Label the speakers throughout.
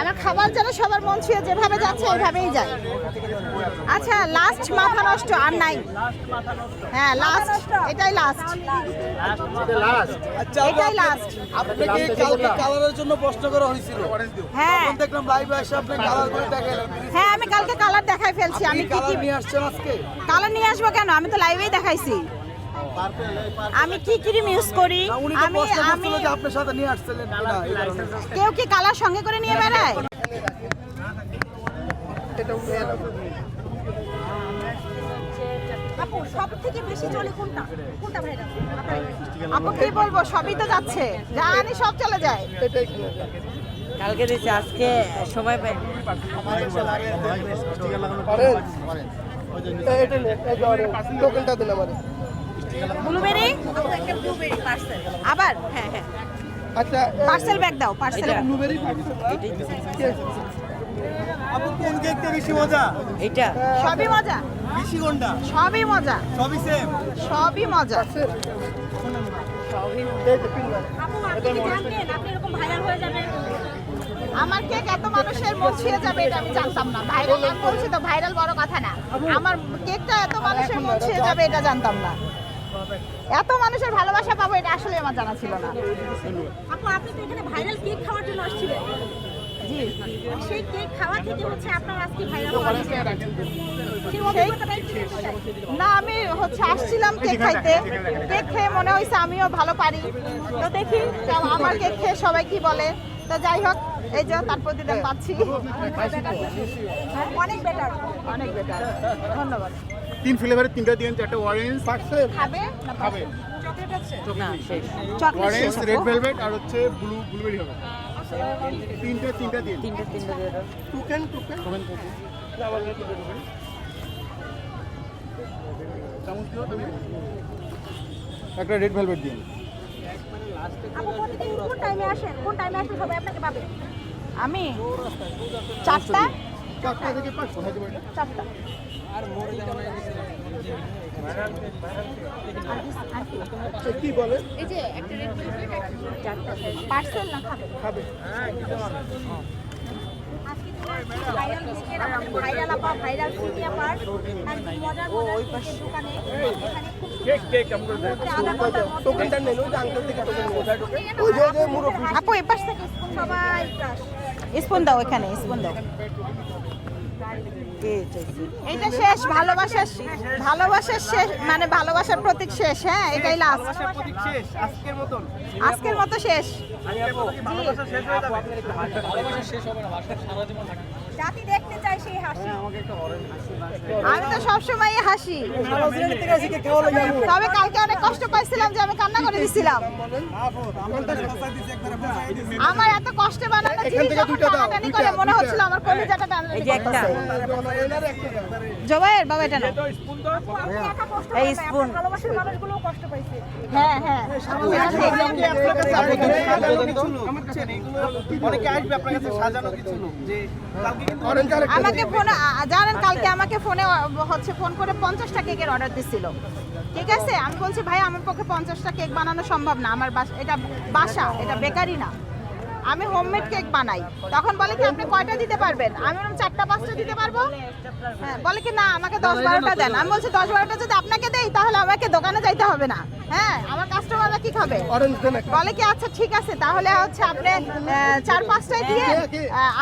Speaker 1: আমার খাবার যেন সবার মন ছুঁয়ে যেভাবে যাচ্ছে ওইভাবেই যায় আচ্ছা লাস্ট মাথা নষ্ট আর নাই। হ্যাঁ লাস্ট এটাই লাস্ট
Speaker 2: আচ্ছা
Speaker 1: এটাই লাস্ট
Speaker 2: আপনাকে কালকে কালারের জন্য প্রশ্ন করা হয়েছিল।
Speaker 1: হ্যাঁ।
Speaker 2: তখন দেখলাম লাইভে এসে আপনি কালার করে দেখালেন।
Speaker 1: হ্যাঁ আমি কালকে কালার দেখাই ফেলছি আমি কি কি
Speaker 2: নিয়ে আসছেন আজকে?
Speaker 1: কালার নিয়ে আসব কেন? আমি তো লাইভেই দেখাইছি। আমি কি ক্রিম ইউজ করি আমি আমি
Speaker 2: যে আপনার সাথে নিয়ে আসছিলেন।
Speaker 1: কেউ কি কালার সঙ্গে করে নিয়ে বেড়ায় আপু সব থেকে বেশি চলে কোনটা কোনটা ভাইরাল আপু কি বলব সবই তো যাচ্ছে জানি সব চলে যায়
Speaker 3: কালকে আজকে সময় পাই
Speaker 2: টোকেনটা দিন আমারে।
Speaker 1: ব্লুবেরি আবার? হ্যাঁ হ্যাঁ।
Speaker 2: আচ্ছা
Speaker 1: পার্সেল ব্যাগ দাও পার্সেল
Speaker 2: ব্লুবেরি আপু কোন কেকটা বেশি মজা?
Speaker 3: এইটা।
Speaker 1: সবই মজা?
Speaker 2: বেশি কোনটা?
Speaker 1: সবই মজা।
Speaker 2: সবই সেম
Speaker 1: সবই মজা। আমার কেক এত মানুষের মন ছুঁয়ে যাবে এটা আমি জানতাম না। ভাইরাল বলছি তো ভাইরাল বড় কথা না। আমার কেকটা এত মানুষের মন ছুঁয়ে যাবে এটা জানতাম না। এত মানুষের ভালোবাসা পাবো এটা আসলে আমার জানা ছিল না।
Speaker 4: আপু আপনি তো এখানে ভাইরাল কেক খাওয়ার জন্য আসছিলেন। সেই কেক খাওয়া থেকে হচ্ছে আপনার আজকে ভাইরাল।
Speaker 1: না আমি হচ্ছে আসছিলাম কেক খাইতে। কেক খেয়ে মনে হয়েছে আমিও ভালো পারি। তো দেখি আমার কেক খেয়ে সবাই কি বলে। তো যাই হোক এই যে তার প্রতিদান পাচ্ছি।
Speaker 4: অনেক বেটার
Speaker 1: অনেক বেটার ধন্যবাদ।
Speaker 5: তিন ফ্লেভারের তিনটা দিন চারটা অরেঞ্জ
Speaker 1: খাবে না
Speaker 4: চকলেট আছে?
Speaker 3: না শেষ।
Speaker 5: অরেঞ্জ রেড ভেলভেট আর হচ্ছে ব্লু ব্লুবেরি হবে। তিনটা তিনটা দিন
Speaker 3: তিনটে তিনটে দিয়ে দাও।
Speaker 2: টোকেন টোকেন
Speaker 5: টোকেন দিও তুমি একটা রেড ভেলভেট দিন
Speaker 4: আপু প্রতিদিন কোন টাইমে আসেন? কোন টাইমে আসলে সবাই আপনাকে পাবে?
Speaker 1: আমি? চারটা
Speaker 5: চারটা থেকে পাঁচটা হয়তো এটা
Speaker 1: চারটা।
Speaker 2: কি বলে?
Speaker 1: পার্সেল না খাবে?
Speaker 2: খাবে।
Speaker 4: আজকে ভাইরাল আপা ভাইরাল সিটি আপার একদম মজার মজার দোকানে। এখানে খুব
Speaker 2: যে যে যে
Speaker 1: আপু এ পাশ থেকে
Speaker 4: সবাই ক্রাশ
Speaker 1: স্পুন দাও এখানে স্পুন দাও। শেষ ভালোবাসার ভালোবাসার শেষ মানে ভালোবাসার প্রতীক শেষ হ্যাঁ এটাই লাস্ট
Speaker 2: শেষ আজকের মতন।
Speaker 1: আজকের মতো শেষ।
Speaker 2: ভালোবাসা শেষ হয়ে যাবে।
Speaker 4: জাতি দেখতে চাই সেই হাসি।
Speaker 1: আমি তো সবসময় হাসি। তবে কালকে অনেক কষ্ট পাইছিলাম যে আমি কান্না করে দিছিলাম। আমার এত কষ্টে বানানো জিনিস টানাটানি করে মনে হচ্ছিল আমার কলিজাটা
Speaker 3: এই যে
Speaker 1: টানাটানি
Speaker 3: একটা।
Speaker 1: করতেছে জবাইয়ের বাবা এটা না
Speaker 4: কষ্ট
Speaker 3: এই
Speaker 4: ভালোবাসার মানুষগুলোও কষ্ট পাইছে।
Speaker 1: হ্যাঁ হ্যাঁ।
Speaker 2: অনেকে আসবে আপনার কাছে সাজানো কিছু লোক যে কালকে
Speaker 1: আমাকে ফোনে জানেন কালকে আমাকে ফোনে হচ্ছে ফোন করে পঞ্চাশটা কেকের অর্ডার দিছিল। ঠিক আছে? আমি বলছি ভাই আমার পক্ষে পঞ্চাশটা কেক বানানো সম্ভব না। আমার বাসা এটা বাসা এটা বেকারি না। আমি হোমমেড কেক বানাই। তখন বলে কি আপনি কয়টা দিতে পারবেন? আমি বললাম চারটা পাঁচটা দিতে পারব? হ্যাঁ বলে কি না আমাকে দশ বারোটা দেন। আমি বলছি দশ বারোটা যদি আপনাকে দেই তাহলে আমাকে দোকানে যাইতে হবে না। হ্যাঁ আমার কাস্টমাররা কি খাবে?
Speaker 2: অরেঞ্জ দেন একটা।
Speaker 1: বলে কি আচ্ছা ঠিক আছে তাহলে হচ্ছে আপনি চার পাঁচটায় দিয়ে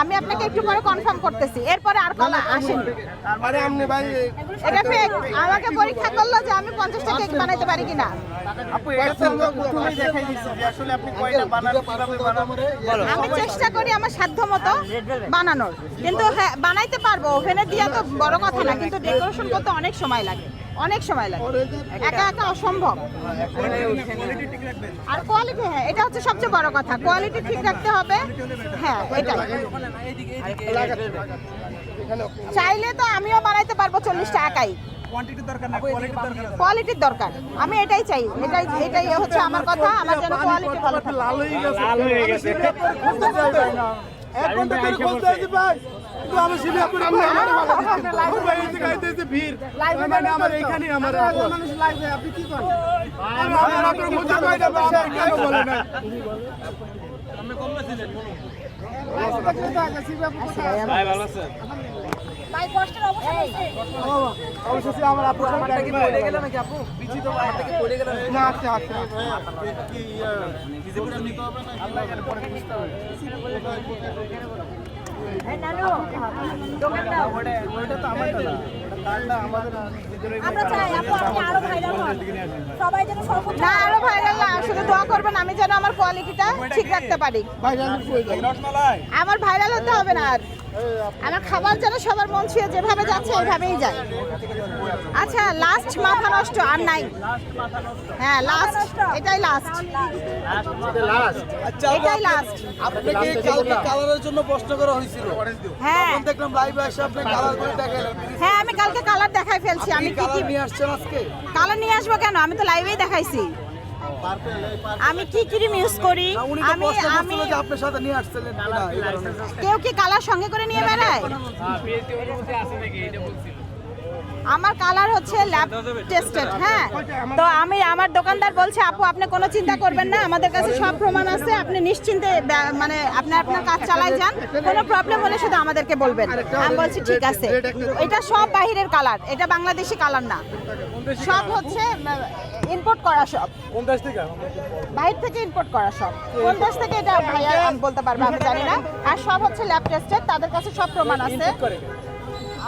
Speaker 1: আমি আপনাকে একটু পরে কনফার্ম করতেছি। এরপরে আর কলা আসেনি।
Speaker 2: মানে আপনি ভাই
Speaker 1: এটা ফেক আমাকে পরীক্ষা করল যে আমি পঞ্চাশটা কেক বানাইতে পারি কিনা।
Speaker 2: আপু এটা তো আমরা দেখাই দিচ্ছি আসলে আপনি কয়টা বানান কীভাবে বানান
Speaker 1: আমি চেষ্টা করি আমার সাধ্য মতো বানানোর। কিন্তু হ্যাঁ বানাইতে পারব ওভেনে দিয়া তো বড় কথা না কিন্তু ডেকোরেশন করতে অনেক সময় লাগে অনেক সময় লাগে। একা একা অসম্ভব। আর কোয়ালিটি হ্যাঁ এটা হচ্ছে সবচেয়ে বড় কথা। কোয়ালিটি ঠিক রাখতে হবে। হ্যাঁ এটাই। চাইলে তো আমিও বানাইতে পারব চল্লিশটা একাই।
Speaker 2: কোয়ান্টিটি দরকার না কোয়ালিটি দরকার
Speaker 1: কোয়ালিটির দরকার। আমি এটাই চাই এটাই এটাই হচ্ছে আমার কথা আমার যেন কোয়ালিটি ভালো
Speaker 2: লাল হয়ে গেছে। লাল হয়ে গেছে। এক ঘণ্টা ধরে খুঁজতে আছি ভাই। আমি সিলে আপনি আপনি আমার ভাই এই জায়গায় এসে ভিড়। মানে আমার এইখানে আমার মানুষ লাইভে আপনি কি করেন? আমার আপনার খুঁজে পাই না ভাই কেন বলে না
Speaker 4: ভাই কষ্টের অবস্থা হয়েছে
Speaker 2: অবশেষে আমার আপুর সাথে পড়ে গেল নাকি আপু? বিচি তো পড়ে গেল না আচ্ছা আচ্ছা
Speaker 4: এই নানু দোকান দাও। আমরা চাই আপু আপনি আরও ভাইরাল হন। সবাই যেন সর্বোচ্চ
Speaker 1: না আরও ভাইরাল না শুধু দোয়া করবেন আমি যেন আমার কোয়ালিটিটা ঠিক রাখতে পারি।
Speaker 2: ভাই জানেন কই
Speaker 1: আমার ভাইরাল হতে হবে না আর। আমার খাবার যেন সবার মন ছুঁয়ে যেভাবে যাচ্ছে ওইভাবেই যায় আচ্ছা লাস্ট মাথা নষ্ট আর নাই। হ্যাঁ লাস্ট এটাই লাস্ট
Speaker 2: আচ্ছা
Speaker 1: এটাই লাস্ট
Speaker 2: আপনাকে কালকে কালারের জন্য প্রশ্ন করা হয়েছিল।
Speaker 1: হ্যাঁ।
Speaker 2: দেখলাম লাইভে এসে আপনি কালার করে দেখালেন
Speaker 1: হ্যাঁ আমি কালকে কালার দেখাই ফেলছি। আমি কি কি
Speaker 2: নিয়ে আসছেন আজকে?
Speaker 1: কালার নিয়ে আসব কেন? আমি তো লাইভেই দেখাইছি। আমি কি ক্রিম ইউজ করি? আমি আমি
Speaker 2: যে আপনার সাথে নিয়ে আসছিলেন
Speaker 1: কেউ কি কালার সঙ্গে করে নিয়ে বেড়ায়? আমার কালার হচ্ছে ল্যাব টেস্টেড হ্যাঁ। তো আমি আমার দোকানদার বলছে আপু আপনি কোনো চিন্তা করবেন না আমাদের কাছে সব প্রমাণ আছে আপনি নিশ্চিন্তে মানে আপনি আপনার কাজ চালাই যান কোনো প্রবলেম হলে শুধু আমাদেরকে বলবেন। আমি বলছি ঠিক আছে। এটা সব বাহিরের কালার এটা বাংলাদেশি কালার না। সব হচ্ছে ইম্পোর্ট করা সব।
Speaker 2: কোন দেশ থেকে?
Speaker 1: বাইরে থেকে ইম্পোর্ট করা সব। কোন দেশ থেকে এটা ভাইয়া আমি বলতে পারব আমি জানি না। আর সব হচ্ছে ল্যাব টেস্টেড তাদের কাছে সব প্রমাণ আছে।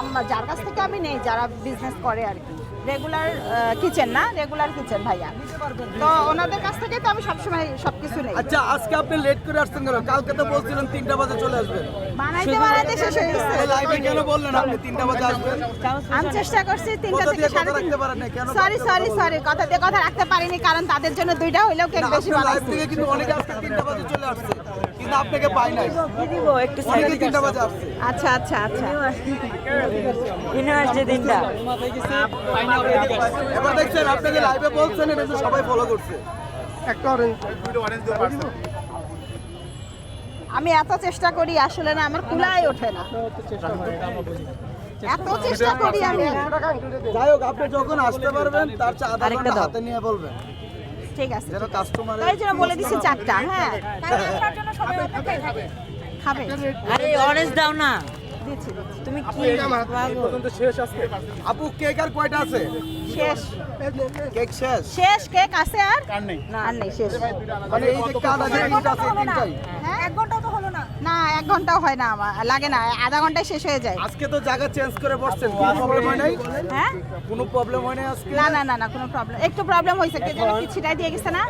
Speaker 1: আম্মা যার কাছ থেকে আমি নেই যারা বিজনেস করে আর কি। রেগুলার কিচেন না? রেগুলার কিচেন ভাইয়া। তো ওনাদের কাছ থেকে তো আমি সবসময় সবকিছু নেই।
Speaker 2: আচ্ছা আজকে আপনি লেট করে আসছেন কেন? কালকে তো বলছিলেন তিনটা বাজে চলে আসবেন।
Speaker 1: বানাইতে বানাইতে শেষ হয়ে গেছে।
Speaker 2: লাইভে কেন বললেন আপনি? তিনটা বাজে আসবেন।
Speaker 1: আমি চেষ্টা করছি তিনটা থেকে সাড়ে
Speaker 2: পারেন না, কেন
Speaker 1: সরি সরি সরি কথা দিয়ে কথা রাখতে পারিনি কারণ তাদের জন্য দুইটা হইলেও কেক বেশি
Speaker 2: আপনার লাইভ থেকে কিন্তু অনেকে আজকে তিনটা বাজে চলে আসছে। কিন্তু আপনাকে পাই নাই।
Speaker 3: কি দিব একটু সাইডে
Speaker 2: তিনটা বাজে আসছে।
Speaker 1: আচ্ছা আচ্ছা আচ্ছা।
Speaker 3: কিনে আসছে দিনটা
Speaker 2: এবার দেখছেন আপনাকে লাইভে বলছেন এটা সবাই ফলো করছে।
Speaker 5: একটা অরেঞ্জ দুটো অরেঞ্জ দিও পারছ
Speaker 1: আমি এত চেষ্টা করি আসলে না আমার কুলায় ওঠে না। এত চেষ্টা করি আমি।
Speaker 2: যাই হোক আপনি যখন আসতে পারবেন তার চেয়ে আধা
Speaker 3: ঘণ্টা
Speaker 2: হাতে নিয়ে বলবেন।
Speaker 1: ঠিক আছে তাই জন্য বলে দিছি চারটা হ্যাঁ।
Speaker 4: অপেক্ষায় থাকে।
Speaker 1: খাবে
Speaker 3: আরে অরেঞ্জ দাও না। তুমি কি
Speaker 5: পর্যন্ত শেষ আজকে।
Speaker 2: আপু কেক আর কয়টা আছে?
Speaker 1: শেষ।
Speaker 2: কেক শেষ?
Speaker 1: শেষ কেক আছে আর? আর নেই শেষ।
Speaker 2: মানে এই যে কাজ আছে তিনটা আছে তিনটাই।
Speaker 1: হ্যাঁ
Speaker 4: এক হলো না
Speaker 1: না এক ঘন্টাও হয় না আমার লাগে না আধা ঘন্টায় শেষ হয়ে যায়।
Speaker 2: আজকে তো জায়গা চেঞ্জ করে বসছেন কোনো প্রবলেম হয় নাই?
Speaker 1: হ্যাঁ?
Speaker 2: কোনো প্রবলেম হয় নাই আজকে?
Speaker 1: না না না না কোনো প্রবলেম একটু প্রবলেম হয়েছে কে যেন কি ছিটাই দিয়ে গেছে না।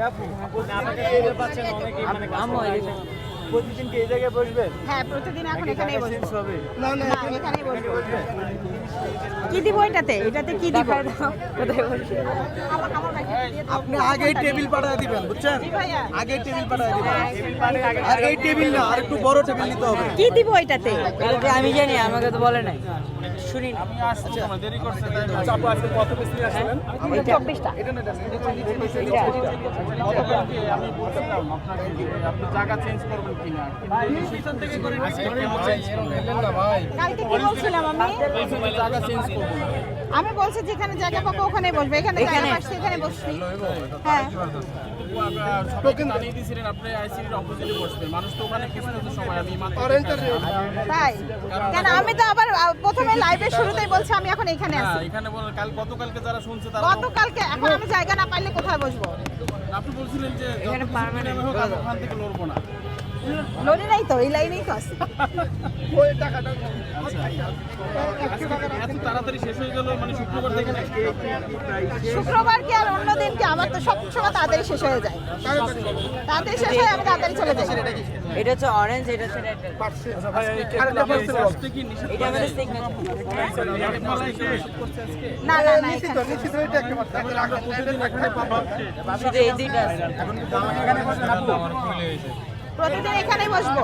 Speaker 2: প্রতিদিন কি এই জায়গায় বসবেন
Speaker 1: হ্যাঁ প্রতিদিন এখন এখানেই
Speaker 2: বসবেন
Speaker 5: না না
Speaker 1: না এখানেই বসবো? কি দিব এটাতে এটাতে কি দিব।
Speaker 2: আপনি আগেই টেবিল পাঠিয়ে দিবেন বুঝছেন আগেই টেবিল পাঠিয়ে দিবেন আর এই টেবিল না আর একটু বড় টেবিল নিতে হবে
Speaker 1: কি দিব এটাতে
Speaker 3: এটা আমি জানি আমাকে তো বলে নাই শুনি না।
Speaker 5: আপু আজকে কত পিস নিয়ে আসলেন আমি বলছিলাম আপনাকে আপনি জায়গা চেঞ্জ করবেন কিনা কিন্তু আজকে চেঞ্জ করলেন না ভাই
Speaker 1: কালকে কি বলছিলাম আমি
Speaker 5: জায়গা চেঞ্জ করব।
Speaker 1: আমি বলছি যেখানে জায়গা পাবো ওখানে বসবে। এখানে জায়গা
Speaker 3: এখানে?
Speaker 1: পাচ্ছি এখানে বসছি। হ্যাঁ। তাই? কেন আমি তো আবার প্রথমে লাইভের শুরুতেই বলছি আমি এখন এখানে
Speaker 5: হ্যাঁ
Speaker 1: আছি।
Speaker 5: এখানে কাল গতকালকে যারা শুনছে তারা
Speaker 1: গতকালকে এখন আমি জায়গা না পাইলে কোথায় বসবো?
Speaker 5: আপনি বলছিলেন যে
Speaker 3: এখানে
Speaker 5: ওখান থেকে লড়বো না।
Speaker 1: লড়ি নাই তো এই লাইনেই তো আছি।
Speaker 5: এত তাড়াতাড়ি শেষ হয়ে গেল মানে শুক্রবার থেকে নাকি?
Speaker 1: শুক্রবার কি আর অন্য দিন কি? আমার তো সব সময় তাড়াতাড়ি শেষ হয়ে যায়। তাড়াতাড়ি শেষ হয়ে আমি তাড়াতাড়ি চলে যাই।
Speaker 3: এটা হচ্ছে অরেঞ্জ এটা হচ্ছে সিগনেচার
Speaker 1: না না না
Speaker 3: শুধু এই দুইটা আছে।
Speaker 1: প্রতিদিন এখানেই বসবো।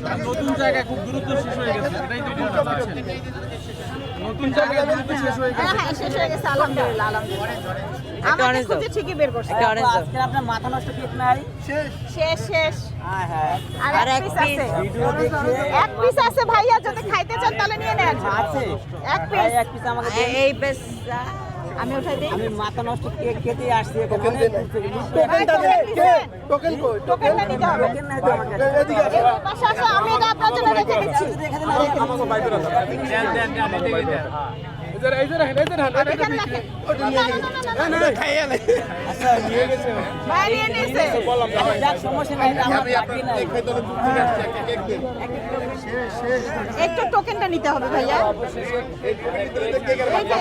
Speaker 5: না নতুন জায়গায় খুব দ্রুত শেষ হয়ে গেছে এটাই তো নতুন জায়গায় দ্রুত শেষ হয়ে গেছে।
Speaker 1: হ্যাঁ হ্যাঁ শেষ হয়ে গেছে আলহামদুলিল্লাহ আলহামদুলিল্লাহ। আমাকে
Speaker 3: দাও।
Speaker 1: খুঁজে ঠিকই বের করছে।
Speaker 3: একটা অরেঞ্জ দাও।
Speaker 1: শেষ। শেষ আর
Speaker 3: আর
Speaker 1: এক
Speaker 3: এক
Speaker 1: পিস আছে। এক পিস আছে ভাইয়া যদি খাইতে চান তাহলে নিয়ে নেন। এক পিস
Speaker 3: এ- এই বেশ
Speaker 1: আমি ওঠাই দেই।
Speaker 3: আমি মাথা নষ্ট কেক খেতে আসছি
Speaker 2: টোকেন
Speaker 3: অনেক
Speaker 2: দে।
Speaker 3: দূর
Speaker 2: টোকেনটা দে কে? টোকেন কই?
Speaker 1: টোকেনটা নিতে হবে।
Speaker 3: টোকেন নাই তো
Speaker 2: এদিকে আসো।
Speaker 1: পাশে আসো, আমি এটা আপনার জন্য রেখে দিচ্ছি। এখানে রাখেন। আমাকে বাইরে রাখো দেন দেন আমাকে ভাই নিয়ে একটু টোকেনটা নিতে হবে ভাইয়া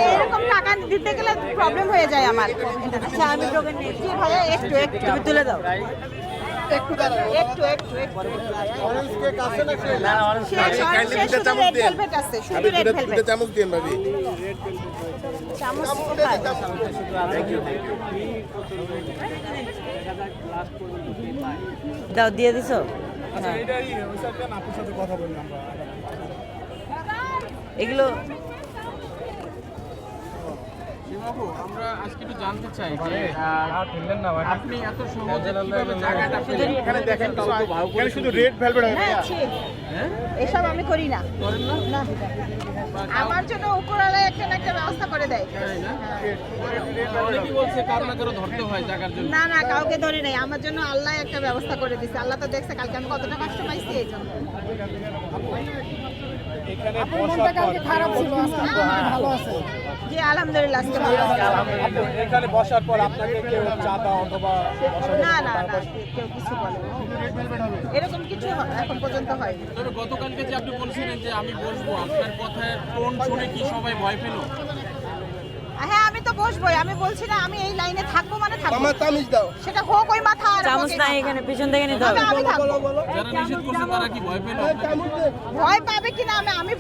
Speaker 1: এরকম টাকা দিতে গেলে প্রবলেম হয়ে যায় আমার
Speaker 3: আচ্ছা আমি টোকেন
Speaker 1: জি ভাইয়া একটু একটু
Speaker 3: তুমি তুলে দাও
Speaker 2: একটু দাঁড়াও
Speaker 1: একটু একটু একটু।
Speaker 2: অরেঞ্জ কেক আছে না শেষ
Speaker 1: শেষ শেষ শুধু রেড ভেলভেট শুধু রেড ভেলভেট
Speaker 2: চামচ দিন ভাবি।
Speaker 1: চামচ কোথায়
Speaker 3: দাও দিয়ে দিছো? এগুলো
Speaker 5: আমরা আজকে একটু জানতে চাই যে আপনি এত সহজে কীভাবে জায়গাটা এখানে দেখেন
Speaker 2: শুধু রেড ভেলভেট
Speaker 1: হ্যাঁ এসব আমি করি না। না? আমার জন্য উপরওয়ালা একটা না একটা ব্যবস্থা করে দেয়।
Speaker 5: অনেকেই বলছে কারও না ধরতে হয় জায়গার জন্য?
Speaker 1: না না কাউকে ধরে নেই। আমার জন্য আল্লাহ একটা ব্যবস্থা করে দিছে। আল্লাহ তো দেখছে কালকে আমি কতটা কষ্ট পাইছি এই জন্য। জি আলহামদুলিল্লাহ আজকে ভালো আছি।
Speaker 2: এখানে বসার পর আপনাকে কেউ চাঁদা অথবা
Speaker 1: না না না কেউ কিছু বলে এরকম কিছু এখন পর্যন্ত হয়নি।
Speaker 5: তবে গতকালকে যে আপনি বলছিলেন যে আমি বসবো আপনার টোন শুনে কি সবাই ভয় পেল?
Speaker 1: হ্যাঁ আমি তো বসবোই। আমি বলছি না আমি এই লাইনে থাকব মানে থাকব।
Speaker 2: আমার তামিজ দাও।
Speaker 1: সেটা হোক ওই মাথা আর
Speaker 3: চামচ এখানে পিছন থেকে নিতে হবে।
Speaker 1: আমি থাকব।
Speaker 5: যারা নিষেধ করছে তারা কি ভয় পেল?
Speaker 1: ভয় পাবে কিনা আমি আমি